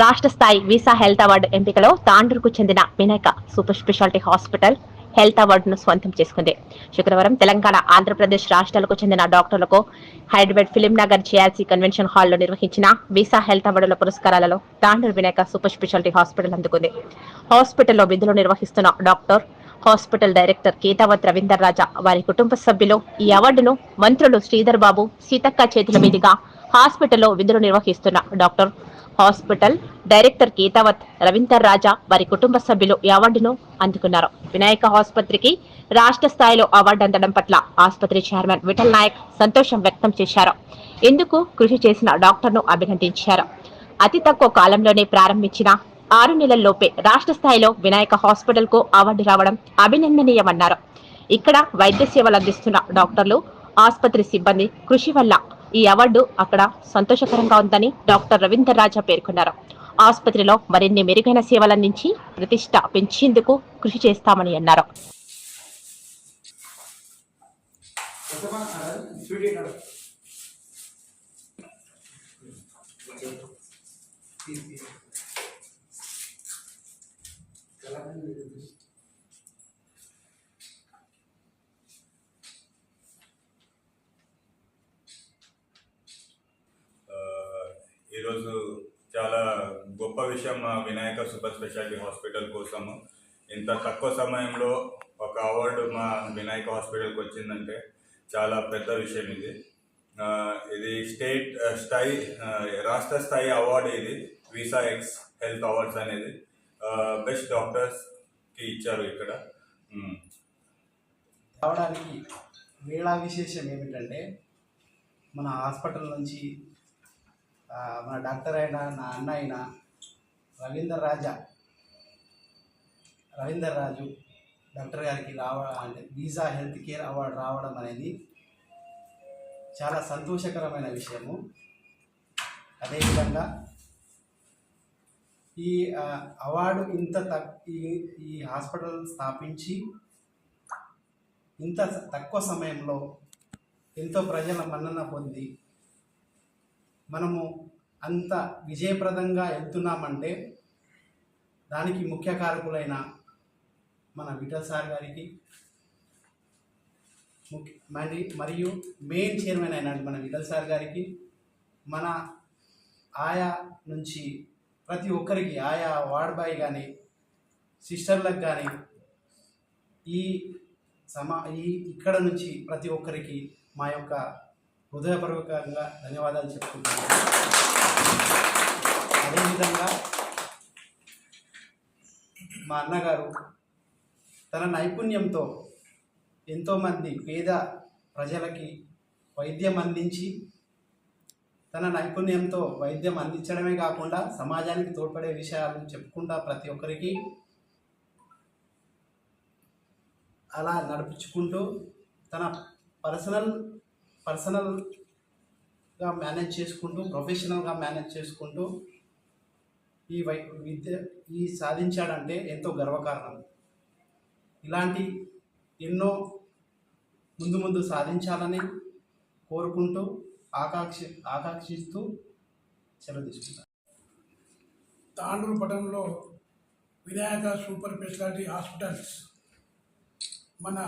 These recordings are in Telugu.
రాష్ట్ర స్థాయి వీసా హెల్త్ అవార్డు ఎంపికలో తాండూరుకు చెందిన Vinayaka super specialty hospital health అవార్డును స్వంతం చేసుకుంది. శుక్రవారం తెలంగాణ ఆంధ్రప్రదేశ్ రాష్ట్రాలకు చెందిన డాక్టర్లకు Hyderabad film Nagar JRC convention హాల్లో నిర్వహించిన వీసా హెల్త్ అవార్డుల పురస్కారాలలో Tandur Vinayaka super specialty hospital అందుకుంది. హాస్పిటల్లో విధులు నిర్వహిస్తున్న doctor hospital director Ketavath Ravinder Raja వారి కుటుంబ సభ్యులు ఈ అవార్డును మంత్రులు శ్రీధర్ బాబు సీతక్క చేతుల మీదుగా హాస్పిటల్లో విధులు నిర్వహిస్తున్న doctor hospital director Ketavath Ravinder Raja వారి కుటుంబ సభ్యులు అవార్డును అందుకున్నారు. వినాయక ఆసుపత్రికి రాష్ట్ర స్థాయిలో అవార్డు అందడం పట్ల ఆసుపత్రి చైర్మన్ విఠల్ నాయక్ సంతోషం వ్యక్తం చేశారు. ఇందుకు కృషి చేసిన డాక్టర్ను అభినందించారు. అతి తక్కువ కాలంలోనే ప్రారంభించిన ఆరు నెలల్లోపే రాష్ట్ర స్థాయిలో వినాయక హాస్పిటల్కు అవార్డు రావడం అభినందనీయమన్నారు. ఇక్కడ వైద్య సేవలు అందిస్తున్న డాక్టర్లు ఆసుపత్రి సిబ్బంది కృషి వల్ల ఈ అవార్డు అక్కడ సంతోషకరంగా ఉందని డాక్టర్ రవీందర్ రాజా పేర్కొన్నారు. ఆసుపత్రిలో మరిన్ని మెరుగైన సేవలందించి ప్రతిష్ట పెంచేందుకు కృషి చేస్తామని అన్నారు. ఆ, ఈరోజు చాలా గొప్ప విషయం మా వినాయక సూపర్ స్పెషాలిటీ హాస్పిటల్ కోసము. ఇంత తక్కువ సమయంలో ఒక అవార్డు మా వినాయక హాస్పిటల్కి వచ్చిందంటే చాలా పెద్ద విషయం ఇది. ఇది స్టేట్ స్థాయి రాష్ట్ర స్థాయి అవార్డు ఇది వీసా ఎక్స్ హెల్త్ అవార్డ్స్ అనేది. బెస్ట్ డాక్టర్స్కి ఇచ్చారు ఇక్కడ. ఉమ్. రావడానికి వేళా విశేషం ఏమిటంటే మన హాస్పిటల్ నుంచి మన డాక్టర్ అయిన నా అన్న అయిన రవీందర్ రాజా రవీందర్ రాజు డాక్టర్ గారికి రావ అంటే వీసా హెల్త్ కేర్ అవార్డు రావడం అనేది చాలా సంతోషకరమైన విషయము. అదేవిధంగా ఈ అవార్డు ఇంత తక్ ఈ హాస్పిటల్ స్థాపించి ఇంత తక్కువ సమయంలో ఎంతో ప్రజల మన్నన పొంది మనము అంత విజయప్రదంగా వెళ్తున్నామంటే దానికి ముఖ్య కారకులైన మన విఠల్ సార్ గారికి ముఖ్య మరి మరియు మెయిన్ చైర్మన్ అయిన మన విఠల్ సార్ గారికి మన ఆయా నుంచి ప్రతి ఒక్కరికి ఆయా వార్డ్ బాయ్ కానీ సిస్టర్లకు కానీ ఈ సమా ఈ ఇక్కడ నుంచి ప్రతి ఒక్కరికి మా యొక్క హృదయపూర్వకంగా ధన్యవాదాలు చెప్తున్నాను అదేవిధంగా మా అన్నగారు తన నైపుణ్యంతో ఎంతోమంది పేద ప్రజలకి వైద్యం అందించి తన నైపుణ్యంతో వైద్యం అందించడమే కాకుండా సమాజానికి తోడ్పడే విషయాలు చెప్పుకుంటా ప్రతి ఒక్కరికి అలా నడిపించుకుంటూ తన పర్సనల్ పర్సనల్గా మేనేజ్ చేసుకుంటూ ప్రొఫెషనల్గా మేనేజ్ చేసుకుంటూ ఈ వై విద్య ఈ సాధించాడంటే ఎంతో గర్వకారణం. ఇలాంటి ఎన్నో ముందు ముందు సాధించాలని కోరుకుంటూ ఆకాక్షి ఆకాంక్షిస్తూ సెలవు తీసుకుంటాను. తాండూరు పట్టణంలో వినాయక సూపర్ స్పెషాలిటీ హాస్పిటల్స్ మన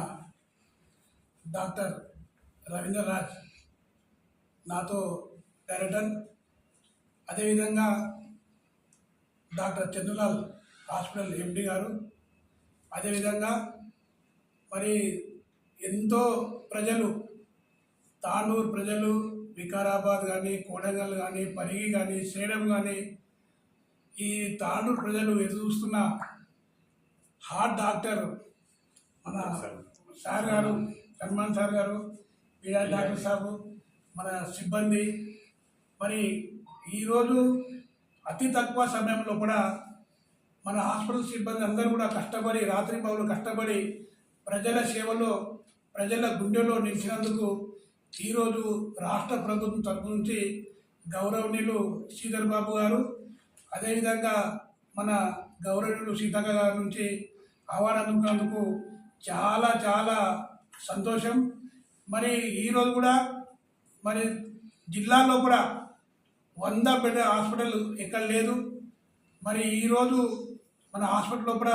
డాక్టర్ రవీంద్ర రాజ్ నాతో డైరెక్టర్ అదేవిధంగా డాక్టర్ చంద్రలాల్ హాస్పిటల్ ఎండి గారు అదేవిధంగా మరి ఎంతో ప్రజలు తాండూరు ప్రజలు వికారాబాద్ కానీ కోడంగల్ కానీ పరిగి కానీ సేడం కానీ ఈ తాండూరు ప్రజలు ఎదురు చూస్తున్న హార్ట్ డాక్టర్ మన సార్. గారు సన్మాన్ సార్ గారు పీడా డాక్టర్ సాబు మన సిబ్బంది. మరి ఈరోజు అతి తక్కువ సమయంలో కూడా మన హాస్పిటల్ సిబ్బంది అందరూ కూడా కష్టపడి రాత్రి పౌరులు కష్టపడి ప్రజల సేవలో ప్రజల గుండెలో నిలిచినందుకు ఈరోజు రాష్ట్ర ప్రభుత్వం తరపు నుంచి గౌరవనీయులు శ్రీధర్ బాబు గారు అదేవిధంగా మన గౌరవనీయులు సీతక్క గారి నుంచి అవార్డు అందుకున్నందుకు చాలా చాలా సంతోషం. మరి ఈరోజు కూడా మరి జిల్లాలో కూడా వంద బెడ్ హాస్పిటల్ ఎక్కడ లేదు. మరి ఈరోజు మన హాస్పిటల్ లోపల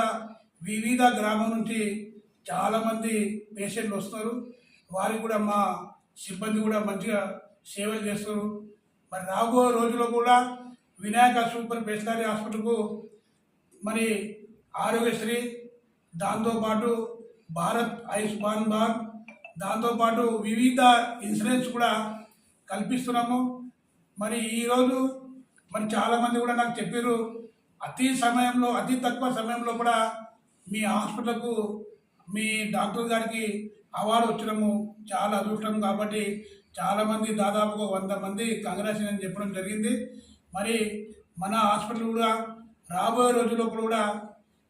వివిధ గ్రామం నుంచి చాలామంది పేషెంట్లు వస్తారు వారికి కూడా మా సిబ్బంది కూడా మంచిగా సేవలు చేస్తారు మరి రాబో రోజుల్లో కూడా వినాయక సూపర్ స్పెషాలిటీ హాస్పిటల్కు మరి ఆరోగ్యశ్రీ దాంతోపాటు భారత్ ఆయుష్మాన్ భారత్ దాంతోపాటు వివిధ ఇన్సూరెన్స్ కూడా కల్పిస్తున్నాము. మరి ఈరోజు మరి చాలామంది కూడా నాకు చెప్పారు అతి సమయంలో అతి తక్కువ సమయంలో కూడా మీ హాస్పిటల్కు మీ డాక్టర్ గారికి అవార్డు వచ్చడము చాలా అదృష్టం కాబట్టి చాలామంది దాదాపుగా వంద మంది కంగ్రాచులేషన్ అని చెప్పడం జరిగింది. మరి మన హాస్పిటల్ కూడా రాబోయే రోజుల్లో కూడా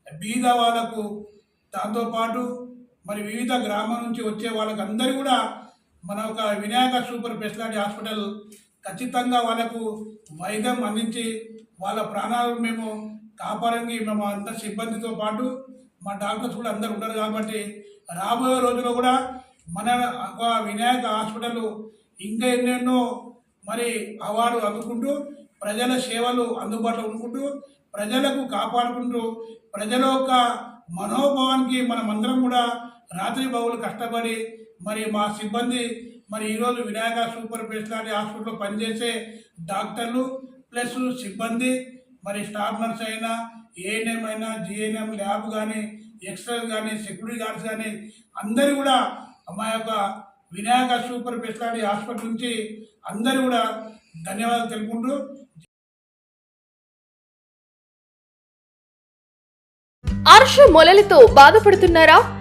బీద వాళ్ళకు దాంతోపాటు మరి వివిధ గ్రామాల నుంచి వచ్చే వాళ్ళకి అందరూ కూడా మన ఒక వినాయక సూపర్ స్పెషాలిటీ హాస్పిటల్ ఖచ్చితంగా వాళ్ళకు వైద్యం అందించి వాళ్ళ ప్రాణాలు మేము కాపాడంగి మేము అందరి సిబ్బందితో పాటు మా డాక్టర్స్ కూడా అందరు ఉంటారు కాబట్టి రాబోయే రోజుల్లో కూడా మన ఒక వినాయక హాస్పిటల్ ఇంకా ఎన్నెన్నో మరి అవార్డు అందుకుంటూ ప్రజల సేవలు అందుబాటులో ఉండుకుంటూ ప్రజలకు కాపాడుకుంటూ ప్రజల యొక్క మనోభావానికి మనమందరం కూడా రాత్రి బహుళ కష్టపడి మరి మా సిబ్బంది మరి ఈరోజు వినాయక సూపర్ స్పెషాలిటీ హాస్పిటల్లో పనిచేసే డాక్టర్లు ప్లస్ సిబ్బంది మరి స్టాఫ్ నర్స్ అయినా ఏఎన్ఎం అయినా జిఎన్ఎం ల్యాబ్ కానీ ఎక్స్రే కానీ సెక్యూరిటీ గార్డ్స్ కానీ అందరూ కూడా మా యొక్క వినాయక సూపర్ స్పెషాలిటీ హాస్పిటల్ నుంచి అందరూ కూడా ధన్యవాదాలు తెలుపుకుంటూ అర్ష మొలలతో బాధపడుతున్నారా?